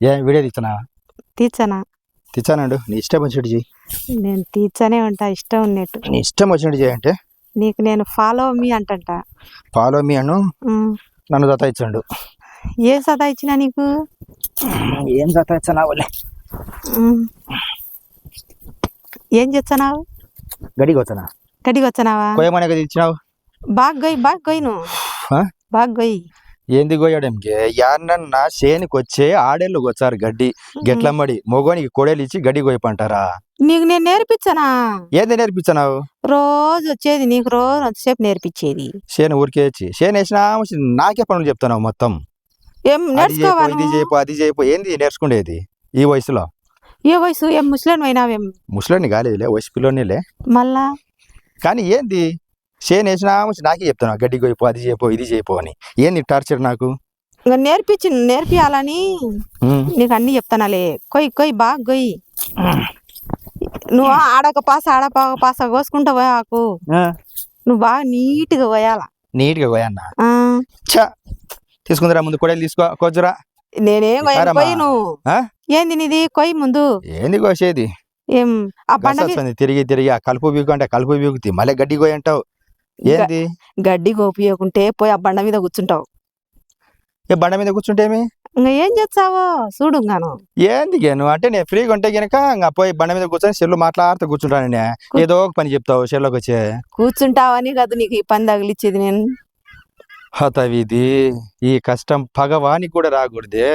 ఏ video తీస్తున్నా తీర్చనా తెచ్చానండు నీ ఇష్టం వచ్చినట్టు చేయి నేను తీర్చనే ఉంటా ఇష్టం ఉన్నట్టు. నీ ఇష్టం వచ్చినట్టు చేయంటే నీకు నేను ఫాలో మీ అంటంట. ఫాలో మీ అను. నన్ను దతాయించండు ఏ సదా ఇచ్చినా నీకు? ఏం దతాయించనా వాళ్ళే. ఏం చేస్తున్నావు గడికి వచ్చానా గడికి వచ్చినావా కోయమనే ఇచ్చినావు బాగా గొయ్యి బాగా నువ్వు ఆ? బాగా గొయ్యి ఏంది కోయడంకి యాన్నన్న చేనికి వచ్చే ఆడేళ్ళు వచ్చారు గడ్డి గెట్లమ్మడి మొగోనికి కొడేలు ఇచ్చి గడ్డి కోయపంటారా నీకు నేను నేర్పించనా ఏంది నేర్పించనావు రోజు వచ్చేది నీకు రోజు అంతసేపు నేర్పించేది చేను ఊరికే వచ్చి చేను వేసినా నాకే పనులు చెప్తున్నావు మొత్తం ఏం అది చేయపో నేర్చుకోవా ఇది? చేయపో అది చేయపో ఏంది నేర్చుకునేది ఈ వయసులో ఏ వయసు ఏం ముసలిని పోయినావేం ముసలోని కాలేదులే వయసు పిల్లోనిలే మళ్ళా కానీ ఏంది చేను వేసినా నాకే చెప్తున్నావు గడ్డి కోయిపో అది చేయపో ఇది చేయపో అని. ఏంది టార్చర్ నాకు? ఇంకా నేర్పించి నేర్పియాలని. నీకు అన్ని చెప్తానాలే. కొయ్యి కొయ్యి బాగా కొయ్యి. నువ్వు ఆడక పాస ఆడక పాస కోసుకుంటా పోయాకు నువ్వు బాగా నీట్గా పోయాల నీట్గా కోయన్నా ఆ, చా తీసుకుందిరా ముందు కొడేలు తీసుకో కొజ్జరా నేనేం. కొయ్యి నువ్వు? ఏంది నీది? కొయ్యి ముందు. ఏంది కోసేది? ఏం? ఆ తిరిగి తిరిగి ఆ కలుపు బీగు అంటే కలుపు బీగుతి మళ్ళీ గడ్డి కోయి అంటావు. ఏంది? గడ్డి గోపియకుంటే పోయి ఆ బండ మీద కూర్చుంటావు. ఏ బండ మీద కూర్చుంటేమి ఇంకా ఏం చేస్తావో? చూడు గాను ఏంది గేను అంటే నేను ఫ్రీగా ఉంటే గనక ఇంకా పోయి బండ మీద కూర్చొని సెల్లు మాట్లాడుతూ కూర్చుంటాను నేను. ఏదో ఒక పని చెప్తావు సెల్లోకి వచ్చే. కూర్చుంటావని కదా నీకు ఈ పని తగిలిచ్చేది నేను. హతవిది ఈ కష్టం పగవానికి కూడా రాకూడదే.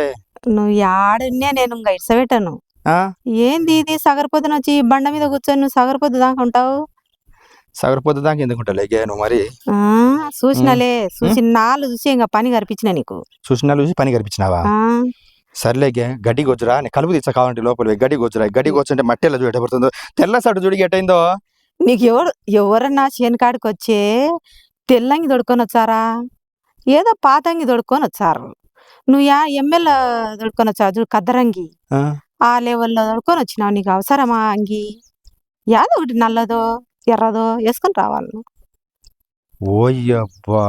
నువ్వు ఆడనే నేను ఇంకా ఇడ్సబెట్టాను. ఆ? ఏంది ఇది? సగరపొద్దున వచ్చి ఈ బండ మీద కూర్చొని నువ్వు సగరపొద్దు దాకా ఉంటావు? సగరపోతే దాకా ఎందుకుంటా లేకే నువ్వు మరి? చూసినాలే. చూసి నాలుగు చూసి ఇంకా పని కనిపించిన నీకు. చూసిన చూసి పని కనిపించినావా సర్లేకే గడ్డి గొజ్జురా నేను కలుపు తీసా కావాలంటే లోపల గడ్డి గొజ్జురా గడ్డి గొచ్చుంటే మట్టి ఎలా చూడ పడుతుందో తెల్ల సడు చూడి ఎట్టయిందో? నీకు ఎవరు ఎవరన్నా చేనుకాడికి వచ్చే తెల్లంగి దొడుకొని వచ్చారా? ఏదో పాతంగి దొడుకొని వచ్చారు. నువ్వు యా ఎమ్మెల్యే దొడుకొని వచ్చావు చూడు కద్దరంగి. ఆ, ఆ లెవెల్లో దొడుకొని వచ్చినావు నీకు అవసరమా అంగి? యాదో ఒకటి నల్లదో. ఎర్రదో వేసుకొని రావాలి. ఓయ్యబ్బా.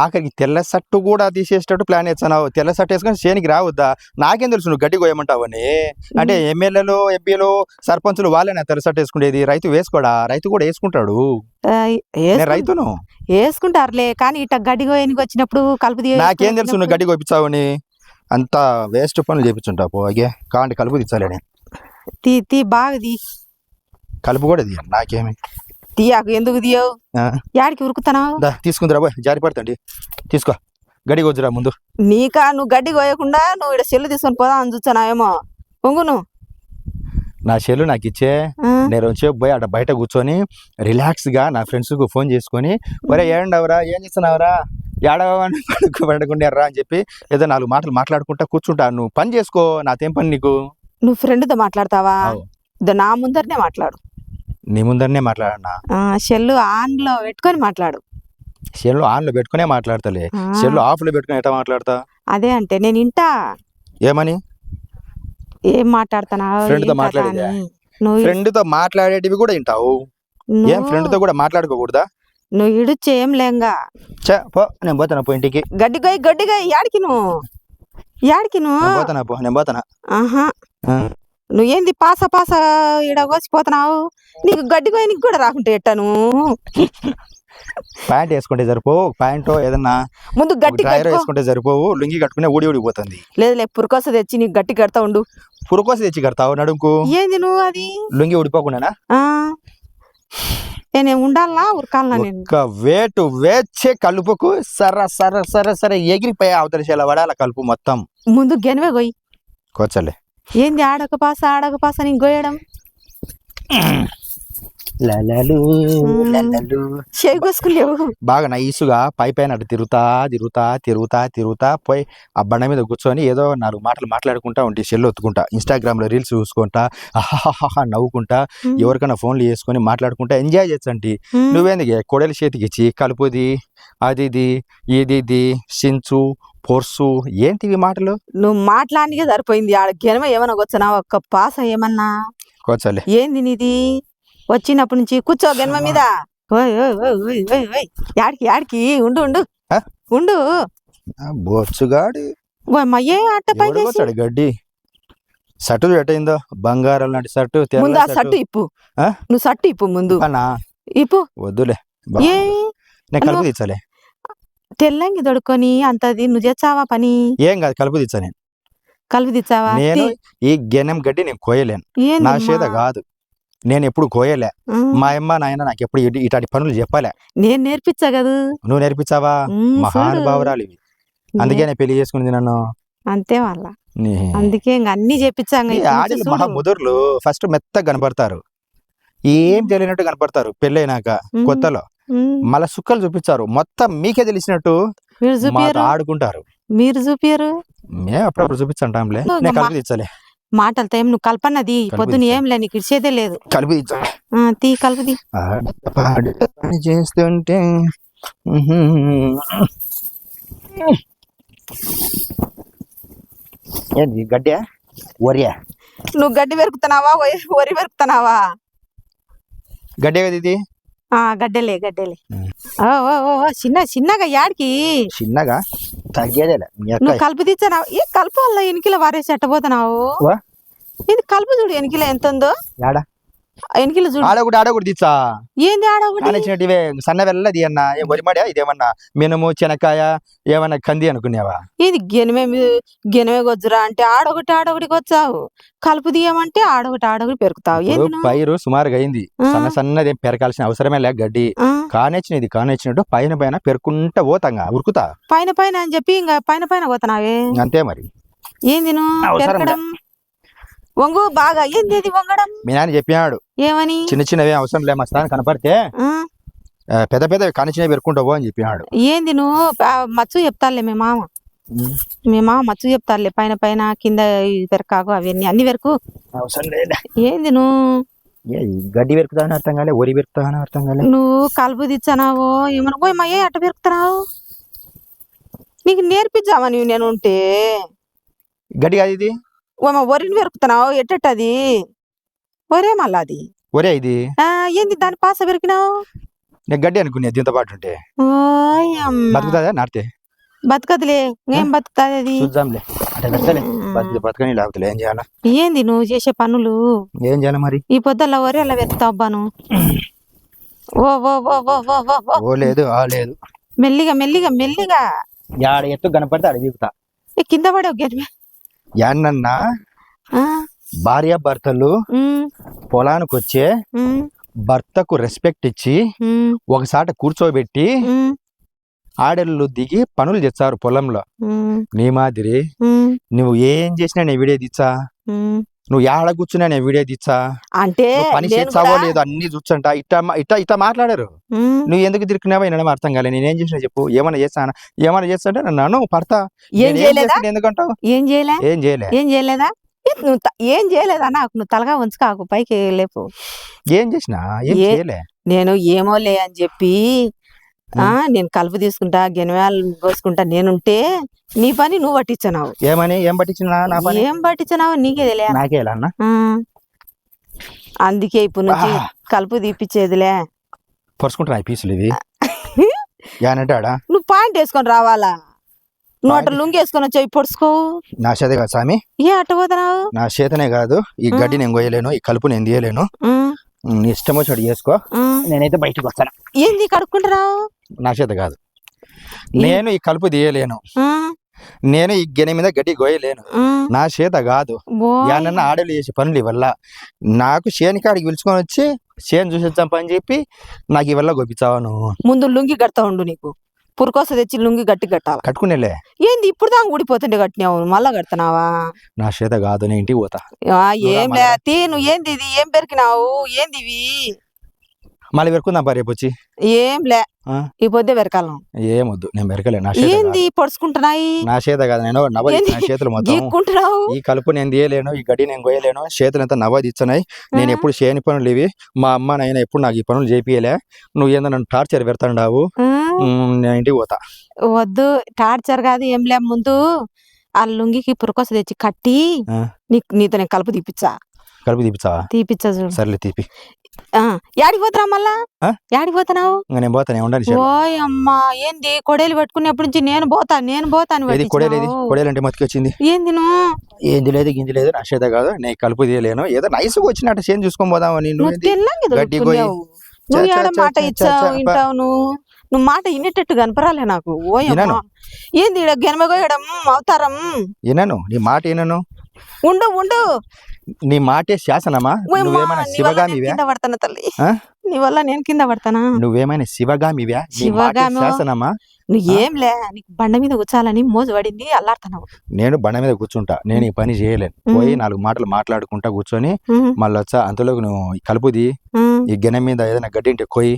ఆఖరికి తెల్ల సట్టు కూడా తీసేసేటట్టు ప్లాన్ వేస్తున్నావు తెల్ల సట్టు వేసుకొని చేనికి రావద్దా? నాకేం తెలుసు నువ్వు గడ్డి కోయమంటావని అంటే ఎమ్మెల్యేలు ఎంపీలు సర్పంచులు వాళ్ళేనా తెల్ల సట్టు వేసుకునేది? రైతు వేసుకోడా? రైతు కూడా వేసుకుంటాడు. రైతును. వేసుకుంటారులే కానీ ఇట్ట గడ్డి కోయనికి వచ్చినప్పుడు కలుపు నాకేం తెలుసు నువ్వు గడ్డి కోపించావని అంత వేస్ట్ పనులు చేపించుంటావు పోగే కాంటి కలుపు తీసాలని తీ తీ బాగా తీ. కలుపు కూడా తీయ నాకేమి. తీయకు ఎందుకు తీయవు? యాడికి ఉరుకుతున్నావు? దా తీసుకుందిరా పోయి జారి పడుతుంది తీసుకో గడి కొద్దురా ముందు. నీకా నువ్వు గడ్డి కోయకుండా నువ్వు ఇక్కడ సెల్లు తీసుకొని పోదాం అని చూస్తున్నావేమో పొంగు నువ్వు. నా చెల్లు నాకు ఇచ్చే నేను వచ్చి పోయి అక్కడ బయట కూర్చొని రిలాక్స్గా నా ఫ్రెండ్స్కు ఫోన్ చేసుకొని ఒరే ఏండవరా ఏం చేస్తున్నావురా? ఏడవని పడకుండా రా అని చెప్పి ఏదో నాలుగు మాటలు మాట్లాడుకుంటా కూర్చుంటా. నువ్వు పని చేసుకో నాదేం పని నీకు? నువ్వు ఫ్రెండ్తో మాట్లాడతావా? నా ముందరనే మాట్లాడు. నీ ముందరనే మాట్లాడనా? సెల్లు ఆన్లో పెట్టుకొని మాట్లాడు. సెల్లు ఆన్లో పెట్టుకునే మాట్లాడతలే. సెల్లు ఆఫ్లో పెట్టుకుని ఎట్లా మాట్లాడతా? అదే అంటే నేను ఇంటా? ఏమని? ఏం మాట్లాడుతున్నావు? Friend తో మాట్లాడేదా? ఫ్రెండ్తో మాట్లాడేటివి కూడా వింటావు. ఏం ఫ్రెండ్తో కూడా మాట్లాడుకోకూడదా? నువ్వు ఇడుచ్చు ఏం లేంగా? చే పో నేను పోతాను పో ఇంటికి? గడ్డి గొయ్యి గడ్డి గొయ్యి యాడికి నువ్వు? యాడికి నువ్వు? నేను పోతానా పో నేను పోతానా. ఆహా. నువ్వేంది పాస పాస ఈడ కోసిపోతున్నావు? నీకు గడ్డి గొయ్యనికి కూడా రాకుంటే ఎట్టా నువ్వు ప్యాంట్ వేసుకుంటే సరిపోవు ప్యాంట్ ఏదన్నా ముందు గట్టి వేసుకుంటే సరిపోవు లుంగి కట్టుకునే ఊడి ఊడిపోతుంది. లేదులే పురకోస తెచ్చి నీకు గట్టి కడతా ఉండు. పురుకోసి తెచ్చి కడతావు నడుముకు ఏంది నువ్వు అది? లుంగి ఊడిపోకుండానా? ఆ. నేను ఉండాలా ఉరకాలనా నేను? వేటు వేచే కలుపుకు సర సర సర సర ఎగిరిపోయే అవతల చేల పడాల కలుపు మొత్తం. ముందు గెనవే గొయ్యి. కూర్చోలే ఏంది ఆడక పాస ఆడక పాస నీకు గోయడం లలలు, మ్మ్. లలలు. చేయి కోసుకునేవు బాగా నైసుగా పై పైన అటు తిరుగుతా తిరుగుతా తిరుగుతా తిరుగుతా పోయి ఆ బండ మీద కూర్చొని ఏదో నాలుగు మాటలు మాట్లాడుకుంటా ఉంటే సెల్ ఒత్తుకుంటా. ఇన్స్టాగ్రామ్లో రీల్స్ చూసుకుంటా అహాహా నవ్వుకుంటా ఎవరికైనా ఫోన్లు చేసుకొని మాట్లాడుకుంటా ఎంజాయ్ చేసండి నువ్వేందుకు కొడలి చేతికి ఇచ్చి కలుపుది అది ఇది ఇది సించు పొర్సు ఏంటివి మాటలు? నువ్వు మాట్లాడికే సరిపోయింది. ఆడ గెనవ ఏమన్నా వచ్చనా ఒక్క పాస ఏమన్నా? ఏంది నీది? వచ్చినప్పటి నుంచి కూర్చో గెనవ మీద. ఓయ్ ఓయ్ ఓయ్ ఓయ్ ఓయ్ ఓయ్. యాడికి యాడికి ఉండు ఉండు. ఆ? ఉండు. బొచ్చుగాడు. మయ్యే అట్ట పై గడ్డి? సట్టు ఎట్టయిందో బంగారం లాంటి సట్టు తెల్ల ముందు ఆ సట్టు. ఇప్పు? నువ్వు సట్టు ఇప్పు ముందు. అన్నా. ఇప్పు. వద్దులే. ఏ? నేను కలుపు తీర్చాలే. తెల్లంగి దొడుకొని అంతది నువ్వు చేస్తావా పని? ఏం కాదు కలుపు తీర్చా నేను. కలుపు తెచ్చావా నేను. ఈ గెనం గడ్డి నేను కోయలేను నా? చేత కాదు. నేను ఎప్పుడు కోయలే. మా అమ్మ నాయన నాకు ఎప్పుడు ఇటు- ఇట్లాంటి పనులు చెప్పలే. నేను నేర్పించా కదా? నువ్వు నేర్పించావా. మహానుభావురాలు ఇవి. అందుకే నేను పెళ్ళి చేసుకున్నది నన్ను. అంతే వాళ్ళ. అందుకే ఇంక అన్ని చెప్పించాంగ ఈ ఆడలు మహా ముదుర్లు ఫస్ట్ మెత్తగా కనపడతారు. ఏం తెలియనట్టు కనపడతారు పెళ్ళైనాక కొత్తలో. మళ్ళా సుక్కలు చూపించారు. మొత్తం మీకే తెలిసినట్టు ఆడుకుంటారు. మీరు చూపియరు మేము అప్పుడప్పుడు చూపించంటాంలే. నేను కలుపు మాటలతో ఏం నువ్వు కల్పనది కలుపు పొద్దున. ఏం లే నీకు ఇచ్చేదే లేదు. కలుపు తీ కలుపుది. చేస్తుంటే ఏంది గడ్డ? వరియా నువ్వు గడ్డి పెరుకుతున్నావా? వరి పెరుకుతున్నావా? గడ్డే కదా ఇది? ఆ గడ్డలే గడ్డలే. ఓ ఓ ఓ చిన్న చిన్నగా యాడికి. చిన్నగా? నువ్వు కలుపు తీర్చావు ఏ కలుపు వల్ల ఎనికిల వారేసి ఎట్టబోతున్నావు. ఇది కలుపు చూడు ఎనికిల ఎంత ఉందో ఎనికిల చూడు. ఆడొకటి తీచ్చా ఏంది ఆడ ఒకటి సన్న వెళ్ళది అన్న ఏం వరిమాడా ఇదేమన్నా మినుము చెనక్కాయ ఏమన్నా కంది అనుకునేవా? ఇది గెనమే గెనమే గొజ్జురా అంటే ఆడొకటి ఆడొకటి వచ్చావు. కలుపు తీయమంటే ఆడొకటి ఆడొకటి పెరుకుతావు. ఇప్పుడు ఏంది నువ్వు? పైరు సుమారుగా అయింది. సన్న సన్నది ఏం పెరకాల్సిన అవసరమే లే గడ్డి. కానేచ్చినది కానేచ్చినట్టు పైన పైన పెరుకుంటా పోతాంగా ఉరుకుతా. పైన పైన అని చెప్పి ఇంకా పైన పైన పోతున్నావే. అంతే మరి. ఏంది నువ్వు? వంగు బాగా ఏంది ఇది వంగడం. మీ నాన్న చెప్పినాడు. ఏమని? చిన్న చిన్నవి అవసరం లే మా స్థానం కనపడితే పెద్ద పెద్ద కానిచ్చినవి పెరుకుంటావు అని చెప్పినాడు. ఏంది నువ్వు? మచ్చు చెప్తారులే మీ మామ. మీ మామ మచ్చు చెప్తారులే పైన పైన కింద పెరకాకు అవన్నీ అన్ని వరకు అవసరం లేదు ఏంది నువ్వు? గడ్డి పెరుకుతావని అర్థం కాలే వరి పెరుకుతావని అర్థం కాలే. నువ్వు కలుపు తెచ్చానావు ఏమన్నా పోయి మా ఏ అట్ట పెరుకుతున్నావు నీకు నేర్పించావా నువ్వు నేను ఉంటే? గడ్డి కాదు ఇది. వరిని పెరుకుతున్నావు ఎట్టది ఒరే మళ్ళా అది. ఒరే ఇది? ఆ, ఏంది దాని పాస పెరికినావు నేను గడ్డి అనుకునే దీంతో పాటు ఉంటే. బతుకుతుందా? నాటితే. బతకదులే. ఏం బతుకుతాది అది? చూద్దాంలే. అంటే పెడతలే. బతుకు బతకని లేకపోతే ఏం చేయాలా? ఏంది నువ్వు చేసే పనులు? ఏం చేయాలి మరి? ఈ పొద్దుల్ల వరి అలా వెతుకుతావు అబ్బాను ఓ ఓ ఓ ఓ ఓ ఓ ఓ. లేదు ఆ లేదు. మెల్లిగా మెల్లిగా మెల్లిగా. యాడ ఎత్తు కనపడితే ఏ కింద పడే గెలిమే యాడనన్నా భార్య భర్తలు పొలానికి వచ్చే భర్తకు రెస్పెక్ట్ ఇచ్చి ఒకసాట కూర్చోబెట్టి ఆడళ్ళు దిగి పనులు చేస్తారు పొలంలో. నీ మాదిరి నువ్వు ఏం చేసినా నేను వీడియో తీచ్చా? నువ్వు ఏడ కూర్చున్నా నేను వీడియో తీచ్చా అంటే పని నేను చేస్తావో లేదో అన్ని చూచ్చంట ఇట్లా మా- ఇట్లా ఇట్లా మాట్లాడారు. నువ్వు ఎందుకు తిరిగినావో వినడం అర్థం కాలే. నేనేం చేసినా చెప్పు. ఏమైనా చేస్తానా ఏమైనా చేస్తాంటే నన్ను పడతా. ఏం నేను చేయలేదా? ఎందుకంటావు ఏం చేయలే? ఏం చేయలే. ఏం చేయలేదా? నువ్వు ఏం చేయలేదా? నాకు నువ్వు తలగా ఉంచుకాకు పైకి లేపు. ఏం చేసినా? ఏం చేయలే. నేను ఏమోలే అని చెప్పి నేను కలుపు తీసుకుంటా గెనవేలు కోసుకుంటా నేనుంటే నీ పని నువ్వు పట్టించున్నావు ఏమని? ఏం పట్టించినా నా పని? ఏం పట్టించున్నావు నీకే తెలియ. నాకే అన్న? అందుకే ఇప్పుడు నుంచి. కలుపు తీపిచ్చేదిలే. పరుచుకుంటున్నా ఈ పీసులు ఇవి. యానంటే ఆడ నువ్వు పాయింట్ వేసుకొని రావాలా? నువ్వు అట్ట పాయింట్? లుంగి వేసుకొని వచ్చావు పొడుచుకోవు నా చేత కాదు స్వామి. ఏ అట్ట పోతున్నావు? నా చేతనే కాదు. ఈ గడ్డి నేను కొయ్యలేను ఈ కలుపు నేను తీయలేను. ఇష్టం వచ్చాడు చేసుకో. నేనైతే బయటకు వస్తాను. ఏంది కడుక్కుంటున్నావు? నా చేత కాదు. నేను ఈ కలుపు తీయలేను. నేను ఈ గెనె మీద గడ్డి గోయలేను. నా చేత కాదు. యానన్న ఆడలు చేసే పనులు ఇవల్ల. నాకు చేని కాడికి పిలుచుకొని వచ్చి చేను చూసేద్దాం పని చెప్పి నాకు ఇవల్ల గొప్పించావా నువ్వు? ముందు లుంగి కడతా ఉండు నీకు. పురకోస తెచ్చి లుంగి గట్టి కట్టాలి. కట్టుకునేలే. ఏంది ఇప్పుడు దాకా ఊడిపోతుండే కట్టినావు? మళ్ళా కడుతున్నావా? నా చేత కాదు నేను ఇంటికి పోతా. ఏం లే తీ నువ్వు ఏంది ఇది? ఏం పెరికినావు? ఏంది ఇవి? మళ్ళీ పెరుకుందాం పా రేపు వచ్చి. ఏం లే? ఈ పొద్దే పెరకాలం ఏమొద్దు నేను పెరకలే నా చేత ఏంది కాదు. పొడుచుకుంటున్నాయి? నా చేత కాదు నేను ఏంది? నా చేతులు మొత్తం. గీక్కుంటున్నావు? ఈ కలుపు నేను తీయలేను ఈ గడ్డి నేను కొయ్యలేను చేతులు ఎంత నవ్వదిచ్చినాయి నేను ఆ? ఎప్పుడు చేయని పనులు ఇవి మా అమ్మ నాయన ఎప్పుడు నాకు ఈ పనులు చేపియలే నువ్వు ఏందో నన్ను టార్చర్ పెడతాండావు? ఉమ్, నేను ఇంటికి పోతా. వద్దు టార్చర్ కాదు ఏం లే ముందు ఆ లుంగికి పురకోస తెచ్చి కట్టి ఆ. నీకు నీతో నేను కలుపు తీపిచ్చా? కలుపు తీపిస్తావా తీపిచ్చా చూడు. సర్లే తీపి. యాడికి పోతున్నా మళ్ళా? యాడికి పోతున్నావు? నేను పోతాను చెల్లు ఓయ్ అమ్మా ఏంది? కొడేలు పట్టుకునేప్పటి నుంచి నేను పోతా నేను పోతాను కొడేలేది కొడేలంటే మతికొచ్చింది. ఏంది నువ్వు? ఏంది లేదు గింజి లేదు నా చేత కాదు నేను కలుపు తీయలేను. ఏదో నైస్గా వచ్చినట్టు చేంజ్ చూసుకొని నువ్వు తెల్లంగి గడ్డి నువ్వు ఏడ మాట ఇచ్చావు వింటావు నువ్వు? నువ్వు మాట ఇన్నేటట్టు కనపరాలే నాకు. వినను. ఏంది గెనమగోయడం అవతారం? వినను నీ మాట వినను. ఉండు ఉండు. నీ మాటే శాసనమా? నువ్వేమైనా శివగామివే? కింద పడతాను తల్లి? నీ వల్ల నేను కింద పడతానా? నువ్వేమైనా శివగామివే? శివగామో? శాసనమా? నువ్వు ఏం లే నీకు బండ మీద కూర్చాలని మోజు పడింది అల్లాడుతున్నావు. నేను బండ మీద కూర్చుంటా నేను ఈ పని చేయలేను. పోయి నాలుగు మాటలు మాట్లాడుకుంటా కూర్చొని మళ్ళీ వచ్చా అంతలోకి నువ్వు కలుపుది ఈ గెన మీద ఏదైనా గడ్డి ఉంటే కొయ్యి.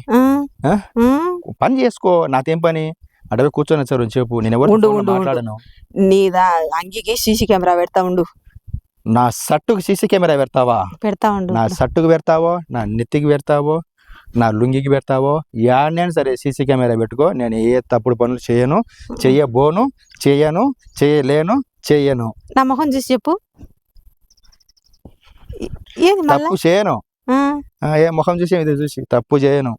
పని చేసుకో నాకేం పని? అడవి కూర్చొని వచ్చారు చెప్పు నేను ఎవరు. మాట్లాడను. నీదా అంగికి సీసీ కెమెరా పెడతా ఉండు. నా సట్టుకు సీసీ కెమెరా పెడతావా? పెడతా ఉండు నా సట్టుకు పెడతావో? నా నెత్తికి పెడతావో? నా లుంగికి పెడతావో? యాడనైనా సరే సీసీ కెమెరా పెట్టుకో. నేను ఏ తప్పుడు పనులు చేయను చెయ్యబోను చేయను చేయలేను చెయ్యను నా మొహం చూసి చెప్పు. ఏంది తప్పు చేయను. ఏ ముఖం చూసి ఇది చూసి. తప్పు చేయను.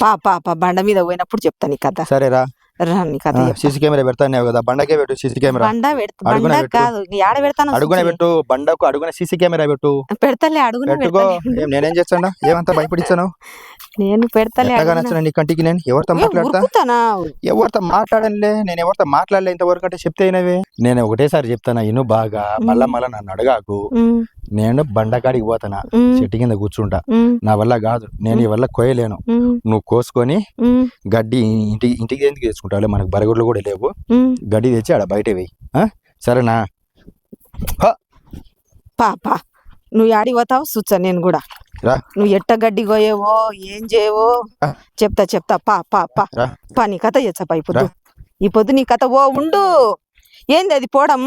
పా పా పా బండ మీద పోయినప్పుడు చెప్తా నీ కథ. సరేరా. సీసీ కెమెరా పెడతాను కదా? బండకే పెట్టు సీసీ కెమెరా. బండ బండ పెట్టు. కాదు. పెడతాను అడుగున పెట్టు. బండకు అడుగున సీసీ కెమెరా పెట్టు. పెడతలే అడుగున పెట్టుకో. నేనేం చేస్తాను? ఏమంతా భయపడిస్తాను నేను పెడతలే. నచ్చిన నీ కంటికి నేను? ఎవరితో మాట్లాడతా? ఎవరితో మాట్లాడనులే? నేను ఎవరితో మాట్లాడలే ఇంతవరకు అంటే చెప్తే అయినవే. నేను ఒకటేసారి చెప్తాను ఇను బాగా. మళ్ళా మళ్ళా నన్ను అడగాకు. నేను బండకాడికి పోతానా? చెట్టు కింద కూర్చుంటా. నా వల్ల కాదు. నేను ఈ వల్ల కోయలేను నువ్వు కోసుకొని గడ్డి ఇంటికి ఇంటికి ఎందుకు తెచ్చుకుంటావు మనకు బరగుడ్లు కూడా లేవు. గడ్డి తెచ్చి ఆడ బయట వెయ్యి ఆ? సరేనా? పా పా నువ్వు ఆడి పోతావు చూచా నేను కూడా. రా. నువ్వు ఎట్ట గడ్డి కోయేవో ఏం చేయవో. చెప్తా చెప్తా. పా పా పా. పా నీ కథ చేచ్చా ఈ పొద్దు. ఈ పొద్దు నీ కథ ఓ ఉండు. ఏంది అది పోవడం